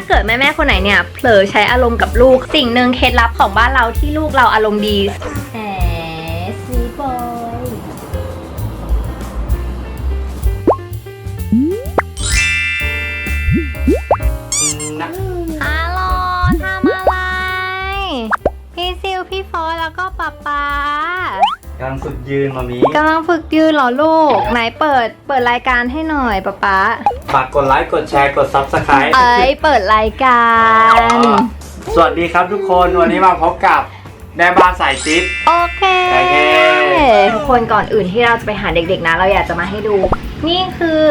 าเกิดแม่แม่คนไหนเนี่ยเผลอใช้อารมณ์กับลูก สิ่งหนึ่งเคล็ดลับของบ้านเราที่ลูกเราอารมณ์ดีำลังฝึกยืนมามีกำลังฝึกยืนเหรอลูก ไหนเปิดเปิดรายการให้หน่อยป๊าป๊าฝากกดไลค์กดแชร์กด Subscribe เอ้ยเปิดรายการ สวัสดีครับทุกคนวันนี้มาพบกับแม่บ้านสายจิ๊บโอเคโอเคทุกคนก่อนอื่นที่เราจะไปหาเด็กๆนะ เราอยากจะมาให้ดู นี่คือ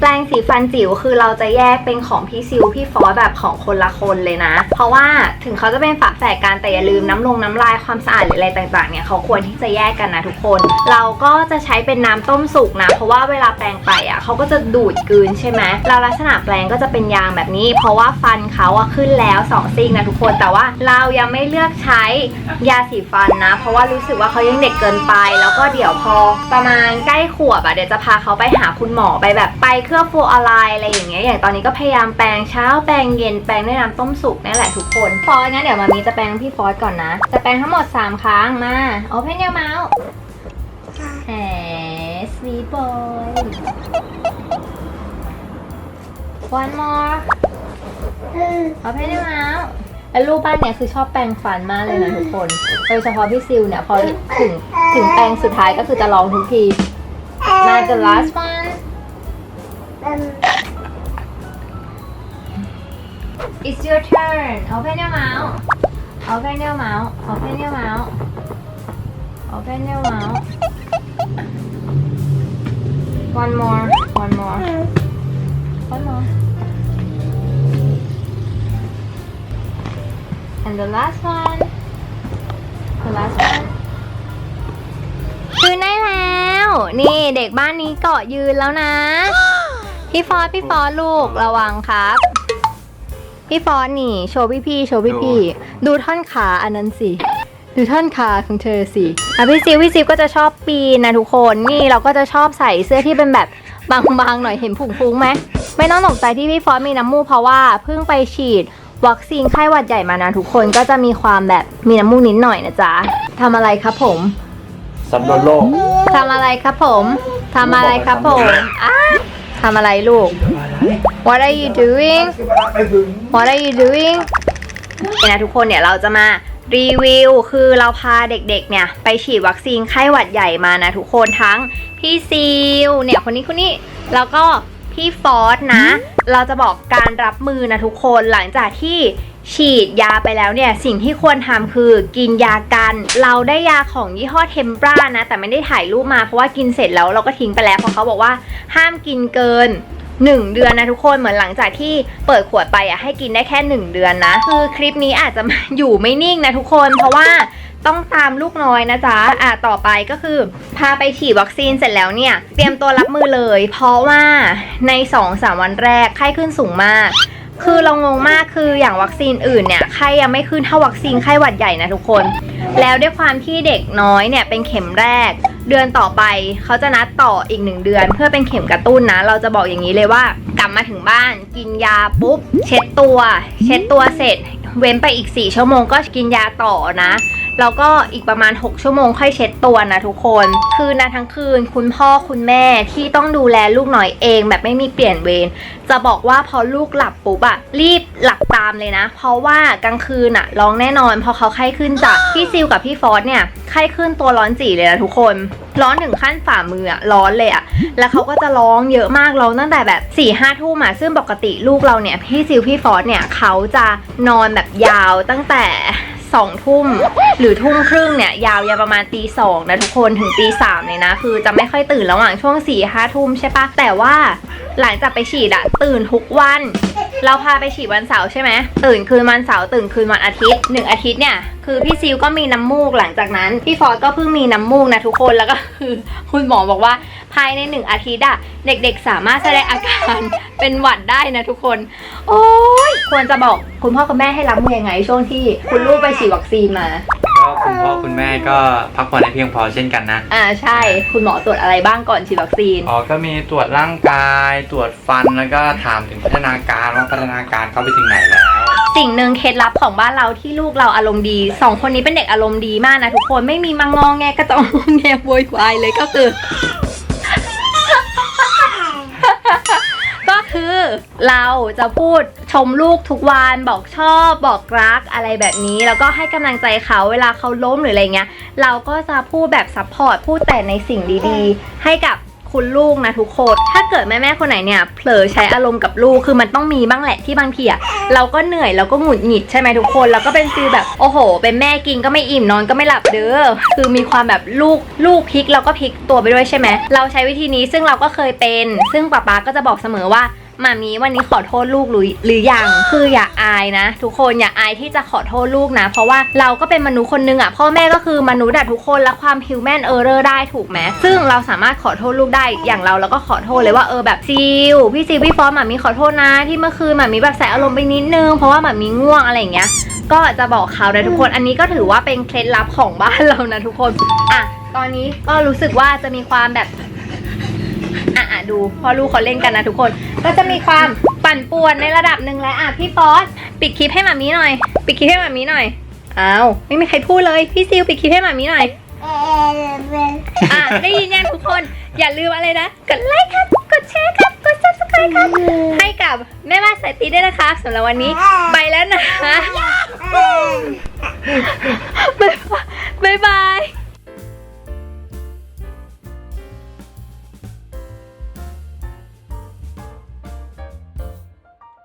แปรงสีฟันจิ๋วคือเราจะแยกเป็นของพี่ซิวพี่ฟอสแบบของคนละคนเลยนะ เพราะว่าถึงเขาจะเป็นฝาแฝดกันแต่อย่าลืมน้ำลงน้ำลายความสะอาดหรืออะไรต่างๆเนี่ยเขาควรที่จะแยกกันนะทุกคน เราก็จะใช้เป็นน้ำต้มสุกนะ เพราะว่าเวลาแปรงไปอะเขาก็จะดูดกืนใช่ไหมเราลักษณะแปรงก็จะเป็นยางแบบนี้ เพราะว่าฟันเขาอะขึ้นแล้วสองซีกนะทุกคนแต่ว่าเรายังไม่เลือกใช้ยาสีฟันนะ เพราะว่ารู้สึกว่าเขายังเด็กเกินไป แล้วก็เดี๋ยวพอประมาณใกล้ขวบอะเดี๋ยวจะพาเขาไปหาคุณหมอไปแบบไปเคลือบฟูอะไรอะไรอย่างเงี้ยอย่างตอนนี้ก็พยายามแปรงเช้าแปรงเย็นแปรงด้วยน้ำต้มสุกนี่แหละทุกคนฟอสงั้นเดี๋ยวมามีจะแปรงพี่ฟอสก่อนนะ จะแปรงทั้งหมด 3 ครั้งมา Open your mouth แหม sweet boy one more Open your mouth แล้วลูกบ้านเนี่ยคือชอบแปรงฟันมากเลยนะทุกคนโดยเฉพาะพี่ซิลเนี่ยพอถึงถึงแปรงสุดท้ายก็คือจะร้องทุกทีมา the last one It's your turn. Open your mouth. Open your mouth. Open your mouth. Open your mouth. One more. One more. One more. And the last one. The last one. ยืนได้แล้ว นี่เด็กบ้านนี้เกาะยืนแล้วนะ พี่ฟอสพี่ฟอสลูกระวังครับ พี่ฟอนนี่ โชว์พี่พี่ๆโชว์พี่พี่ๆดูท่อนขาอันนั้นสิ ดูท่อนขาของเธอสิอะพี่ซิวพี่ซิวก็จะชอบปีนนะทุกคนนี่เราก็จะชอบใส่เสื้อที่เป็นแบบบางๆหน่อยเห็นผุงพุงไหมไม่ต้องตกใจที่พี่ฟอนมีน้ำมูกเพราะว่าเพิ่งไปฉีดวัคซีนไข้หวัดใหญ่มานะทุกคนก็จะมีความแบบมีน้ำมูกนิดหน่อยนะจ๊ะทำอะไรครับผมสำรวจโลกทำอะไรครับผมทำอะไรครับผมอะ ทำอะไรลูก What are you doing What are you doing เนี่ยนะทุกคนเนี่ยเราจะมารีวิว คือเราพาเด็กๆ เนี่ยไปฉีดวัคซีนไข้หวัดใหญ่มานะทุกคนทั้งพี่ซิลเนี่ยคนนี้คนนี้แล้วก็ พี่ฟอสนะ เราจะบอกการรับมือนะทุกคนหลังจากที่ฉีดยาไปแล้วเนี่ย สิ่งที่ควรทำคือกินยากัน เราได้ยาของยี่ห้อเทมปรานะ แต่ไม่ได้ถ่ายรูปมาเพราะว่ากินเสร็จแล้วเราก็ทิ้งไปแล้วเพราะเขาบอกว่าห้ามกินเกินหนึ่งเดือนนะทุกคนเหมือนหลังจากที่เปิดขวดไปอะให้กินได้แค่หนึ่งเดือนนะ คือคลิปนี้อาจจะอยู่ไม่นิ่งนะทุกคนเพราะว่า ต้องตามลูกน้อยนะจ๊ะ อะต่อไปก็คือ พาไปฉีดวัคซีนเสร็จแล้วเนี่ย เตรียมตัวรับมือเลย เพราะว่าใน2อสวันแรกไข้ขึ้นสูงมาก คือเรางงมากคืออย่างวัคซีนอื่นเนี่ยไข้ยังไม่ขึ้นเท่าวัคซีนไข้หวัดใหญ่นะทุกคน แล้วด้วยความที่เด็กน้อยเนี่ยเป็นเข็มแรก เดือนต่อไปเขาจะนัดต่ออีกหนึ่งเดือน เพื่อเป็นเข็มกระตุ้นนะ เราจะบอกอย่างนี้เลยว่ากลับมาถึงบ้านกินยาปุ๊บเช็ดตัว เช็ดตัวเสร็จ เว้นไปอีก4ชั่วโมงก็กินยาต่อนะ แล้วก็อีกประมาณ 6 ชั่วโมงค่อยเช็ดตัวนะทุกคน คืนนะทั้งคืนคุณพ่อคุณแม่ที่ต้องดูแลลูกหน่อยเองแบบไม่มีเปลี่ยนเวรจะบอกว่าพอลูกหลับปุ๊บอะรีบหลับตามเลยนะ เพราะว่ากลางคืนอะร้องแน่นอนพอเขาไข้ขึ้นจากพี่ซิลกับพี่ฟอสเนี่ยไข้ขึ้นตัวร้อนจีเลยนะทุกคนร้อนถึงขั้นฝ่ามืออะร้อนเลยอะแล้วเขาก็จะร้องเยอะมากร้องตั้งแต่แบบ4ี่ห้าทุ่มอะซึ่งปกติลูกเราเนี่ยพี่ซิลพี่ฟอสเนี่ยเขาจะนอนแบบยาวตั้งแต่ สองทุ่มหรือทุ่มครึ่งเนี่ยยาวยาวประมาณตีสองนะทุกคนถึงตีสามเลยนะ คือจะไม่ค่อยตื่นระหว่างช่วงสี่ห้าทุ่มใช่ปะแต่ว่าหลังจากไปฉีดอะตื่นทุกวัน เราพาไปฉีดวันเสาร์ใช่ไหมตื่นคืนวันเสาร์ตื่นคืนวันอาทิตย์หนึ่งอาทิตย์เนี่ยคือพี่ซิลก็มีน้ำมูกหลังจากนั้น พี่ฟอร์ดก็เพิ่งมีน้ำมูกนะทุกคนแล้วก็คือคุณหมอบอกว่า ภายในหนึ่งอาทิตย์อะเด็กๆ สามารถแสดงอาการเป็นหวัดได้นะทุกคน โอ้ยควรจะบอกคุณพ่อคุณแม่ให้รับมือยังไง ช่วงที่คุณลูกไปฉีดวัคซีนมา ก็คคุณพ่อคุณแม่ก็พักผ่อนให้เพียงพอเช่นกันนะ อ่าใช่ คุณหมอตรวจอะไรบ้างก่อนฉีดวัคซีน อ๋อ ก็มีตรวจร่างกาย ตรวจฟัน แล้วก็ถามถึงพัฒนาการว่าพัฒนาการเขาไปถึงไหนแล้ว สิ่งหนึ่งเคล็ดลับของบ้านเราที่ลูกเราอารมณ์ดีสองคนนี้เป็นเด็กอารมณ์ดีมากนะทุกคน ไม่มีมางองแงกระจองงอแงโวยวายเลยก็คือ เราจะพูดชมลูกทุกวันบอกชอบบอกรักอะไรแบบนี้ แล้วก็ให้กำลังใจเขาเวลาเขาล้มหรืออะไรเงี้ย เราก็จะพูดแบบซัพพอร์ตพูดแต่ในสิ่งดีๆ ให้กับคุณลูกนะทุกคน ถ้าเกิดแม่ๆคนไหนเนี่ยเผลอใช้อารมณ์กับลูก คือมันต้องมีบ้างแหละที่บางทีอะเราก็เหนื่อยเราก็หงุดหงิดใช่ไหมทุกคน แล้วก็เป็นฟีลแบบโอ้โห เป็นแม่กินก็ไม่อิ่มนอนก็ไม่หลับเด้อ คือมีความแบบลูกลูกพลิกเราก็พลิกตัวไปด้วยใช่ไหม เราใช้วิธีนี้ซึ่งเราก็เคยเป็น ซึ่งป๊าป๊าก็จะบอกเสมอว่า มามีวันนี้ขอโทษลูกหรือหรือยังคืออย่าอายนะ ทุกคนอย่าอายที่จะขอโทษลูกนะ เพราะว่าเราก็เป็นมนุษย์คนนึงอะพ่อแม่ก็คือมนุษย์อะทุกคนและความฮิวแมนเออร์เรอร์ได้ถูกไหมซึ่งเราสามารถขอโทษลูกได้อย่างเราแล้วก็ขอโทษเลยว่าเออแบบซิลพี่ซิลพี่ฟอสหมามีขอโทษนะที่เมื่อคืนหมามีแบบใส่อารมณ์ไปนิดนึงเพราะว่าหมามีง่วงอะไรอย่างเงี้ยก็จะบอกเขานะทุกคน อันนี้ก็ถือว่าเป็นเคล็ดลับของบ้านเรานะทุกคน อะ ตอนนี้ก็รู้สึกว่าจะมีความแบบ อะดูพอลูกเขาเล่นกันนะทุกคน ก็จะมีความปั่นป่วนในระดับหนึ่งแล้วอะพี่ฟอสปิดคลิปให้หมามีหน่อย ปิดคลิปให้หมามีหน่อยอ้าวไม่มีใครพูดเลยพี่ซิลปิดคลิปให้หมามีหน่อยอะได้ยินยังทุกคนอย่าลืมอะไรนะกดไลค์ครับกดแชร์ครับกด subscribe ครับให้กับแม่บ้านสายตีด้วยนะคะสำหรับวันนี้ไปแล้วนะ